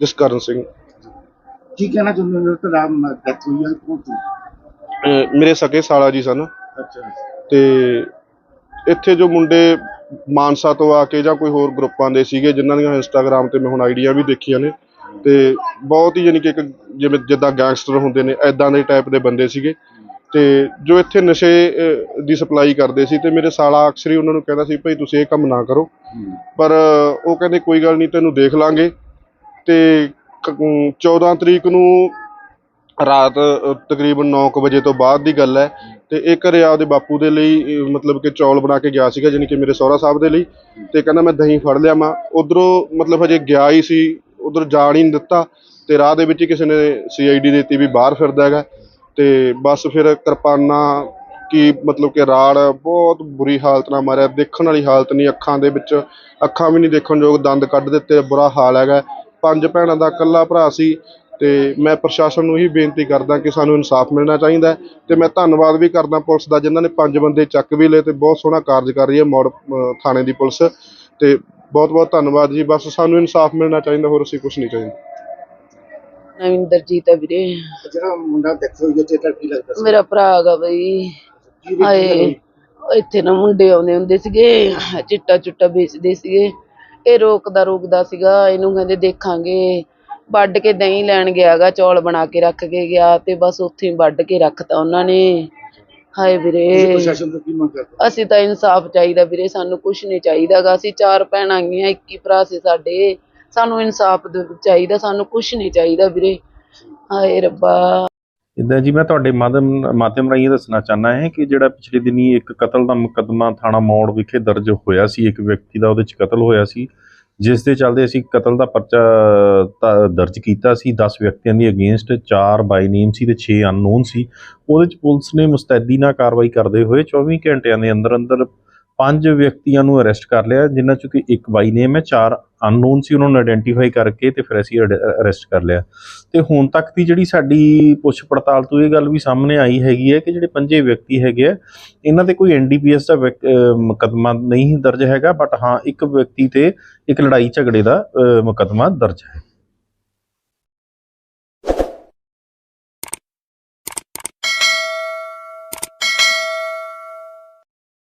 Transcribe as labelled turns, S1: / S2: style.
S1: ਜਸਕਰਨ ਸਿੰਘ।
S2: ਕੀ ਕਹਿਣਾ ਚਾਹੁੰਦੇ ਹੋ? ਡੈਥ ਹੋਈ ਹੈ ਕੌਣ ਸੀ?
S1: ਅਹ ਮੇਰੇ ਸਕੇ ਸਾਲਾ ਜੀ ਸਨ।
S2: ਅੱਛਾ।
S1: ਤੇ ਇੱਥੇ ਜੋ ਮੁੰਡੇ ਮਾਨਸਾ ਤੋਂ ਆ ਕੇ ਜਾਂ ਕੋਈ ਹੋਰ ਗਰੁੱਪਾਂ ਦੇ ਸੀਗੇ ਜਿਨ੍ਹਾਂ ਦੀਆਂ ਇੰਸਟਾਗ੍ਰam ਤੇ ਮੈਂ ਹੁਣ ਆਈਡੀਆਂ ਵੀ ਦੇਖੀਆਂ ਨੇ ਤੇ ਬਹੁਤ ਹੀ ਯਾਨੀ ਕਿ ਇੱਕ ਜਿਵੇਂ ਜਿੱਦਾਂ ਗੈਂਗਸਟਰ ਹੁੰਦੇ ਨੇ ਐਦਾਂ ਦੇ ਟਾਈਪ ਦੇ ਬੰਦੇ ਸੀਗੇ। ਤੇ ਜੋ ਇੱਥੇ ਨਸ਼ੇ ਅਹ, ਦੀ ਸਪਲਾਈ ਕਰਦੇ ਸੀ ਤੇ ਮੇਰੇ ਸਾਲਾ ਅਕਸਰ ਹੀ ਉਹਨਾਂ ਨੂੰ ਕਹਿੰਦਾ ਸੀ ਭਾਈ ਤੁਸੀਂ ਇਹ ਕੰਮ ਨਾ ਕਰੋ। ਪਰ ਉਹ ਕਹਿੰਦੇ ਕੋਈ ਗੱਲ ਨਹੀਂ ਤੈਨੂੰ ਦੇਖ ਲਾਂਗੇ। ਤੇ 14 ਤਰੀਕ ਨੂੰ ਰਾਤ ਅ, ਤਕਰੀਬਨ 9 ਵਜੇ ਤੋਂ ਬਾਅਦ ਦੀ ਗੱਲ ਹੈ। ਤੇ ਇਹ ਘਰੇ ਆਪਦੇ ਬਾਪੂ ਦੇ ਲਈ ਮਤਲਬ ਕਿ ਚੌਲ ਬਣਾ ਕੇ ਗਿਆ ਸੀਗਾ ਜਾਣੀ ਕਿ ਮੇਰੇ ਸਹੁਰਾ ਸਾਹਿਬ ਦੇ ਲਈ। ਤੇ ਕਹਿੰਦਾ ਮੈਂ ਦਹੀਂ ਫੜ ਲਿਆ ਮੈਂ। ਉਧਰੋਂ ਮਤਲਬ ਹਜੇ ਗਿਆ ਹੀ ਸੀ ਉਧਰ ਜਾਣ ਹੀ ਨਹੀਂ ਦਿੱਤਾ। ਤੇ ਰਾਹ ਦੇ ਵਿੱਚ ਹੀ ਕਿਸੇ ਨੇ ਸੀਆਈਡੀ ਦਿੱਤੀ ਵੀ ਬਾਹਰ ਫਿਰਦਾ ਹੈਗਾ। ਤੇ ਬਸ ਫਿਰ ਕਿਰਪਾਨਾਂ ਕੀ ਮਤਲਬ ਕਿ ਰਾੜ ਬਹੁਤ ਬੁਰੀ ਹਾਲਤ ਨਾਲ ਮਾਰਿਆ। ਦੇਖਣ ਵਾਲੀ ਹਾਲਤ ਨਹੀਂ ਅੱਖਾਂ ਦੇ ਵਿੱਚ। ਅੱਖਾਂ ਵੀ ਨਹੀਂ ਦੇਖਣ ਯੋਗ ਦੰਦ ਕੱਢ ਦਿੱਤੇ ਬੁਰਾ ਹਾਲ ਹੈਗਾ। ਪੰਜ ਭੈਣਾਂ ਦਾ ਇਕੱਲਾ ਭਰਾ ਸੀ ਤੇ ਮੈਂ ਪ੍ਰਸ਼ਾਸਨ ਨੂੰ ਇਹੀ ਬੇਨਤੀ ਕਰਦਾ ਕਿ ਸਾਨੂੰ ਇਨਸਾਫ ਮਿਲਣਾ ਚਾਹੀਦਾ ਹੈ ਤੇ ਮੈਂ ਧੰਨਵਾਦ ਵੀ ਕਰਦਾ ਪੁਲਿਸ ਦਾ ਜਿਨ੍ਹਾਂ ਨੇ ਪੰਜ ਬੰਦੇ ਚੱਕ ਵੀ ਲਏ ਤੇ ਬਹੁਤ ਸੋਹਣਾ ਕਾਰਜ ਕਰ ਰਹੀ ਹੈ ਮੋੜ ਥਾਣੇ ਦੀ ਪੁਲਿਸ ਤੇ ਬਹੁਤ ਬਹੁਤ ਧੰਨਵਾਦ ਜੀ। ਬਸ ਸਾਨੂੰ ਇਨਸਾਫ ਮਿਲਣਾ ਚਾਹੀਦਾ ਹੋਰ ਅਸੀਂ ਕੁਝ ਨਹੀਂ ਚਾਹੀਦਾ।
S3: ਨਵਿੰਦਰਜੀਤ ਆ ਵੀਰੇ।
S2: ਜਿਹੜਾ ਮੁੰਡਾ ਹੋਈ ਹੈ ਤੇ ਕੀ ਲੱਗਦਾ ਸੀ?
S3: ਮੇਰਾ ਭਰਾ ਹੈਗਾ ਬਈ। ਹਾਏ? ਇੱਥੇ ਨਾ ਮੁੰਡੇ ਆਉਂਦੇ ਹੁੰਦੇ ਸੀਗੇ ਚਿੱਟਾ ਚੁੱਟਾ ਵੇਚਦੇ ਸੀਗੇ। ਇਹ ਰੋਕਦਾ ਰੋਕਦਾ ਸੀਗਾ ਇਹਨੂੰ ਕਹਿੰਦੇ ਦੇਖਾਂਗੇ। ਵੱਢ ਕੇ ਦਹੀਂ ਲੈਣ ਗਿਆਗਾ ਚੌਲ ਬਣਾ ਕੇ ਰੱਖ ਕੇ ਗਿਆ ਤੇ ਬਸ ਉੱਥੇ ਹੀ ਵੱਢ ਕੇ ਰੱਖਤਾ ਉਹਨਾਂ ਨੇ। ਹਾਏ
S2: ਤੁਸੀਂ
S3: ਵੀਰੇ
S2: ਪ੍ਰਸ਼ਾਸਨ ਤੋਂ ਕੀ ਮੰਗ ਕਰਦੇ ਹੋ?
S3: ਅਸੀਂ ਤਾਂ ਇਨਸਾਫ ਚਾਹੀਦਾ ਵੀਰੇ ਸਾਨੂੰ ਕੁਝ ਨਹੀਂ ਚਾਹੀਦਾਗਾ। ਅਸੀਂ ਚਾਰ ਭੈਣਾਂ ਗੀਆਂ ਇੱਕ ਹੀ ਭਰਾ ਸੀ ਸਾਡੇ। ਸਾਨੂੰ ਇਨਸਾਫ ਚਾਹੀਦਾ ਸਾਨੂੰ ਕੁਝ ਨਹੀਂ ਚਾਹੀਦਾ ਵੀਰੇ। ਹਾਏ ਰੱਬਾ।
S4: ਇਦਾਂ ਜੀ ਮੈਂ ਤੁਹਾਡੇ ਮਾਧਿਅਮ ਮਾਧਿਅਮ ਰਾਹੀਂ ਇਹ ਦੱਸਣਾ ਚਾਹੁੰਦਾ ਹੈ ਕਿ ਜਿਹੜਾ ਪਿਛਲੇ ਦਿਨੀ ਇੱਕ ਕਤਲ ਦਾ ਮੁਕੱਦਮਾ ਥਾਣਾ ਮੌੜ ਵਿਖੇ ਦਰਜ ਹੋਇਆ ਸੀ, ਇੱਕ ਵਿਅਕਤੀ ਦਾ ਉਹਦੇ 'ਚ ਕਤਲ ਹੋਇਆ ਸੀ, ਜਿਸ ਦੇ ਚੱਲਦੇ ਅਸੀਂ ਕਤਲ ਦਾ ਪਰਚਾ ਦਰਜ ਕੀਤਾ ਸੀ 10 ਵਿਅਕਤੀਆਂ ਦੀ ਅਗੇਂਸਟ 4 ਬਾਈ ਨੇਮ ਸੀ ਤੇ 6 ਅਨਨੋਨ ਸੀ। ਉਹਦੇ 'ਚ ਪੁਲਿਸ ਨੇ ਮੁਸਤੈਦੀ ਨਾਲ ਕਾਰਵਾਈ ਕਰਦੇ ਹੋਏ 24 ਘੰਟਿਆਂ ਦੇ ਅੰਦਰ ਅੰਦਰ ਪੰਜ ਵਿਅਕਤੀਆਂ ਨੂੰ ਅਰੈਸਟ ਕਰ ਲਿਆ, ਜਿਨ੍ਹਾਂ ਚੋਂ ਕਿ ਇੱਕ ਬਾਈ ਨੇਮ ਹੈ, ਚਾਰ ਅਨਨੋਨ ਸੀ, ਉਹਨਾਂ ਨੂੰ ਆਇਡੈਂਟੀਫਾਈ ਕਰਕੇ ਤੇ ਫਿਰ ਅਸੀਂ ਅਰੈਸਟ ਕਰ ਲਿਆ। ਤੇ ਹੁਣ ਤੱਕ ਦੀ ਜਿਹੜੀ ਸਾਡੀ ਪੁੱਛ ਪੜਤਾਲ ਤੋਂ ਇਹ ਗੱਲ ਵੀ ਸਾਹਮਣੇ ਆਈ ਹੈਗੀ ਹੈ ਕਿ ਜਿਹੜੇ ਪੰਜੇ ਵਿਅਕਤੀ ਹੈਗੇ ਆ, ਇਹਨਾਂ ਤੇ ਕੋਈ ਐਨਡੀਪੀਐਸ ਦਾ ਵਿਅਕ- ਮੁਕੱਦਮਾ ਨਹੀਂ ਦਰਜ ਹੈਗਾ, ਬਟ ਹਾਂ ਇੱਕ ਵਿਅਕਤੀ ਤੇ ਇੱਕ ਲੜਾਈ ਝਗੜੇ ਦਾ, ਅਹ ਮੁਕੱਦਮਾ ਦਰਜ ਹੈ।